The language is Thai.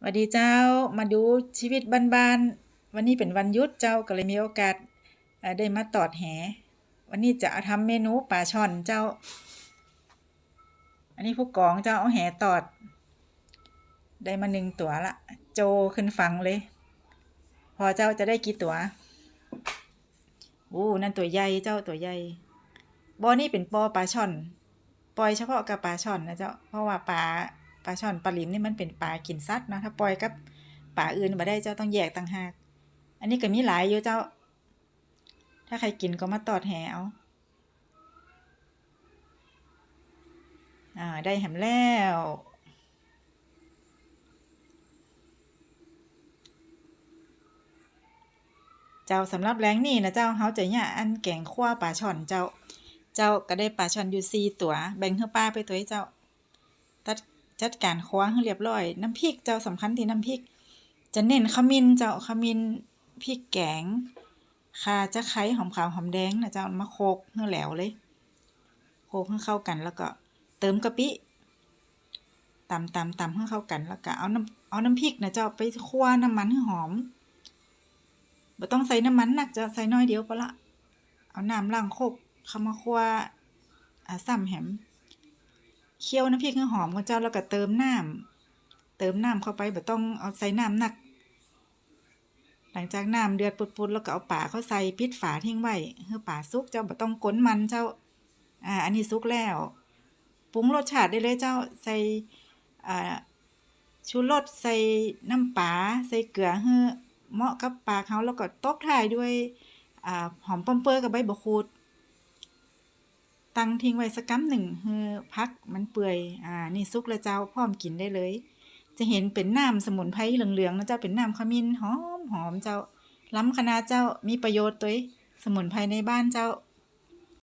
สวัสดีเจ้ามาดูชีวิตบ้านๆวันนี้เป็นวันหยุดเจ้าก็เลยมีโอกาสได้มาตอดแห วันนี้จะเอาทำเมนูปลาช่อนเจ้า อันนี้ผู้กองเจ้าเอาแหตอด ได้มาหนึ่งตัวละ โจขึ้นฟังเลย พอเจ้าจะได้กี่ตัวโอ้นั่นตัวใหญ่เจ้าตัวใหญ่บอนี่เป็นปอปลาช่อน ปล่อยเฉพาะกับปลาช่อนนะเจ้าเพราะว่าปลา ลาช่อนปลาหลิมนี่มันเป็นปลากินสัตว์นะถ้าปล่อยกับปลาอื่นมาได้เจ้าต้องแยกต่างหาก อันนี้ก็มีหลายอยู่เจ้า ถ้าใครกินก็มาตอดแหเอาอ่าได้แหมแล้วเจ้าสำหรับแรงนี่นะเจ้าเฮาจะเนี่ยอันแกงคั่วปลาช่อนเจ้า เจ้าก็ได้ปลาช่อนอยู่สี่ตัว แบ่งให้ป้าไปตัวให้เจ้า จัดการคว้าให้เรียบร้อย น้ำพริกเจ้าสำคัญที่น้ำพริก จะเน้นขมิ้นเจ้าขมิ้นพริกแกงข่าจะไคร้หอมขาวหอมแดงนะเจ้ามาโคกให้แหลวเลยโคกให้เข้ากันแล้วก็เติมกะปิตำตำตำให้เข้ากันแล้วก็เอาน้ำเอาน้ำพริกนะเจ้าไปคั่วน้ำมันให้หอมบ่ต้องใส่น้ำมันหนักจะใส่น้อยเดียวพอละ เอาน้ำล้างโคกเข้ามาคั่วอ่าซ้ำแหม เคี่ยวน้ำพริกให้หอมก่อนเจ้าแล้วก็เติมน้ำเติมน้ำเข้าไปบ่ต้องเอาใส่น้ำหนัก หลังจากน้ำเดือดปุดๆแล้วก็เอาป่าเข้าใส่ปิดฝาทิ้งไว้ให้ป่าสุกเจ้าบ่ต้องก้นมันเจ้าอ่าอันนี้สุกแล้วปรุงรสชาติได้เลยเจ้าใส่อ่าชูรสใส่น้ำปลาใส่เกลือให้เหมาะกับปาเฮาแล้วก็ตบท้ายด้วยอ่าหอมป้อมเปื้อกับใบบักขูด ตั้งทิ้งไว้สักกั๊หนึ่งเฮือพักมันเปื่อย อ่า นี่ซุกแล้วเจ้าพร้อมกินได้เลย จะเห็นเป็นน้ำสมุนไพรเหลืองๆนะเจ้าเป็นน้ำขมิ้นหอมหอมเจ้าล้ำคณะเจ้ามีประโยชน์ตัวเองสมุนไพรในบ้านเจ้า